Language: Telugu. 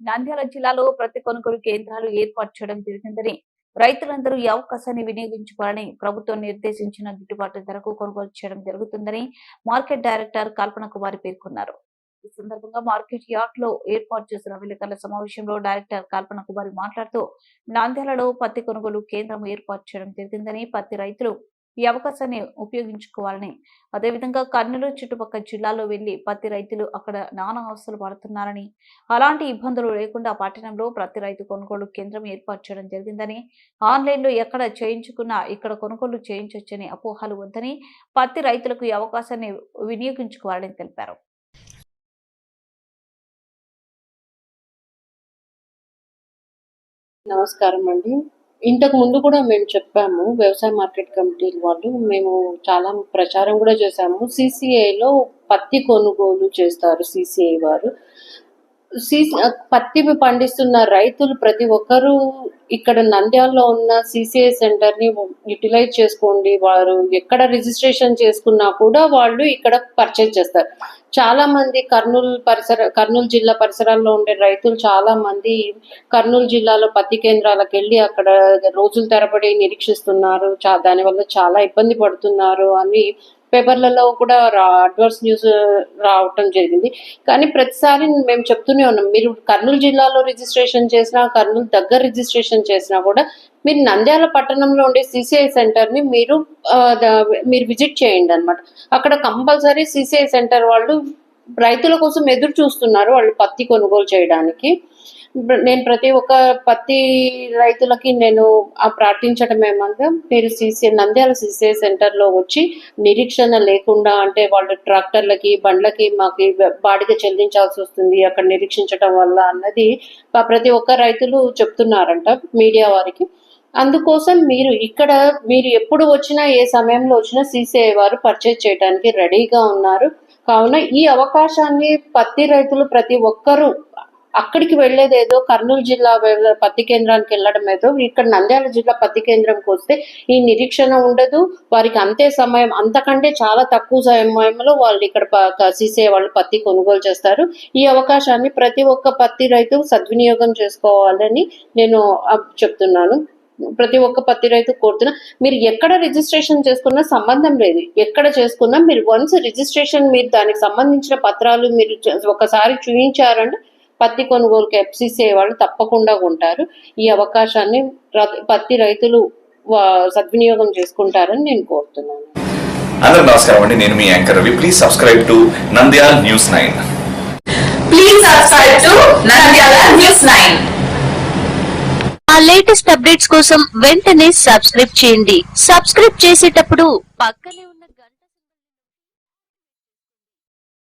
నంద్యాల జిల్లాలో ప్రతి కొనుగోలు కేంద్రాలు ఏర్పాటు చేయడం జరిగిందని రైతులందరూ ఈ అవకాశాన్ని వినియోగించుకోవాలని ప్రభుత్వం నిర్దేశించిన గిట్టుబాటు ధరకు కొనుగోలు చేయడం జరుగుతుందని మార్కెట్ డైరెక్టర్ కల్పన కుమారి పేర్కొన్నారు. ఈ సందర్భంగా మార్కెట్ యార్డ్లో ఏర్పాటు చేసిన విలేకరుల సమావేశంలో డైరెక్టర్ కల్పన కుమారి మాట్లాడుతూ నంద్యాలలో పత్తి కొనుగోలు కేంద్రం ఏర్పాటు చేయడం జరిగిందని పత్తి రైతులు ఈ అవకాశాన్ని ఉపయోగించుకోవాలని. అదేవిధంగా కర్నూలు చుట్టుపక్కల జిల్లాలో వెళ్ళి పత్తి రైతులు అక్కడ నానా అవస్థలు పడుతున్నారని అలాంటి ఇబ్బందులు లేకుండా పట్టణంలో ప్రతి రైతు కొనుగోలు కేంద్రం ఏర్పాటు చేయడం జరిగిందని ఆన్లైన్లో ఎక్కడ చేయించుకున్నా ఇక్కడ కొనుగోలు చేయించొచ్చని అపోహలు వద్దని పత్తి రైతులకు ఈ అవకాశాన్ని వినియోగించుకోవాలని తెలిపారు. నమస్కారం అండి ఇంతకు ముందు కూడా మేము చెప్పాము వ్యవసాయ మార్కెట్ కమిటీ వాళ్ళు మేము చాలా ప్రచారం కూడా చేశాము. సిసిఐలో పత్తి కొనుగోలు చేస్తారు సిసిఐ వారు. సీసీ పత్తి పండిస్తున్న రైతులు ప్రతి ఒక్కరూ ఇక్కడ నంద్యాలలో ఉన్న సిసిఐ సెంటర్ని యూటిలైజ్ చేసుకోండి. వారు ఎక్కడ రిజిస్ట్రేషన్ చేసుకున్నా కూడా వాళ్ళు ఇక్కడ పర్చేజ్ చేస్తారు. చాలా మంది కర్నూలు పరిసర కర్నూలు జిల్లా పరిసరాల్లో ఉండే రైతులు చాలా మంది కర్నూలు జిల్లాలో పత్తి కేంద్రాలకు వెళ్ళి అక్కడ రోజుల తరబడి నిరీక్షిస్తున్నారు. చా దానివల్ల చాలా ఇబ్బంది పడుతున్నారు అని పేపర్లలో కూడా రా అడ్వర్స్ న్యూస్ రావటం జరిగింది. కానీ ప్రతిసారి మేము చెప్తూనే ఉన్నాం మీరు కర్నూలు జిల్లాలో రిజిస్ట్రేషన్ చేసినా కర్నూలు దగ్గర రిజిస్ట్రేషన్ చేసినా కూడా మీరు నంద్యాల పట్టణంలో ఉండే సిసిఐ సెంటర్ని మీరు మీరు విజిట్ చేయండి అన్నమాట. అక్కడ కంపల్సరీ సిసిఐ సెంటర్ వాళ్ళు రైతుల కోసం ఎదురు చూస్తున్నారు వాళ్ళు పత్తి కొనుగోలు చేయడానికి. నేను ప్రతి ఒక్క పత్తి రైతులకి నేను ఆ ప్రార్థించడం ఏమనగా మీరు సీసీ నంద్యాల సీసీ సెంటర్లో వచ్చి నిరీక్షణ లేకుండా అంటే వాళ్ళు ట్రాక్టర్లకి బండ్లకి మాకు బాడిగ చెల్లించాల్సి వస్తుంది అక్కడ నిరీక్షించడం వల్ల అన్నది ప్రతి ఒక్క రైతులు చెప్తున్నారంట మీడియా వారికి. అందుకోసం మీరు ఇక్కడ మీరు ఎప్పుడు వచ్చినా ఏ సమయంలో వచ్చినా సీసీఐ వారు పర్చేజ్ చేయడానికి రెడీగా ఉన్నారు. కావున ఈ అవకాశాన్ని పత్తి రైతులు ప్రతి ఒక్కరూ అక్కడికి వెళ్ళేది ఏదో కర్నూలు జిల్లా పత్తి కేంద్రానికి వెళ్ళడం ఏదో ఇక్కడ నంద్యాల జిల్లా పత్తి కేంద్రంకి వస్తే ఈ నిరీక్షణ ఉండదు. వారికి అంతే సమయం అంతకంటే చాలా తక్కువ సమయంలో వాళ్ళు ఇక్కడ సీసే వాళ్ళు పత్తి కొనుగోలు చేస్తారు. ఈ అవకాశాన్ని ప్రతి ఒక్క పత్తి రైతు సద్వినియోగం చేసుకోవాలని నేను చెప్తున్నాను. ప్రతి ఒక్క పత్తి రైతు కోరుతున్నా. మీరు ఎక్కడ రిజిస్ట్రేషన్ చేసుకున్నా సంబంధం లేదు. ఎక్కడ చేసుకున్నా మీరు వన్స్ రిజిస్ట్రేషన్ మీరు దానికి సంబంధించిన పత్రాలు మీరు ఒకసారి చూపించారంటే పత్తి కొనుగోలుకి ఎఫ్సిసిఐ వాళ్ళు తప్పకుండా ఉంటారు ఈ అవకాశాన్ని పత్తి రైతులు సద్వినియోగం చేసుకుంటారని నేను కోరుతున్నాను. అందరూ నమస్కారం అండి. నేను మీ anchor Ravi. Please subscribe to Nandyal news nine Please subscribe to Nandyala News 9. మా లేటెస్ట్ అప్డేట్స్ కోసం వెంటనే సబ్స్క్రైబ్ చేయండి. సబ్స్క్రైబ్ చేసేటప్పుడు పక్కనే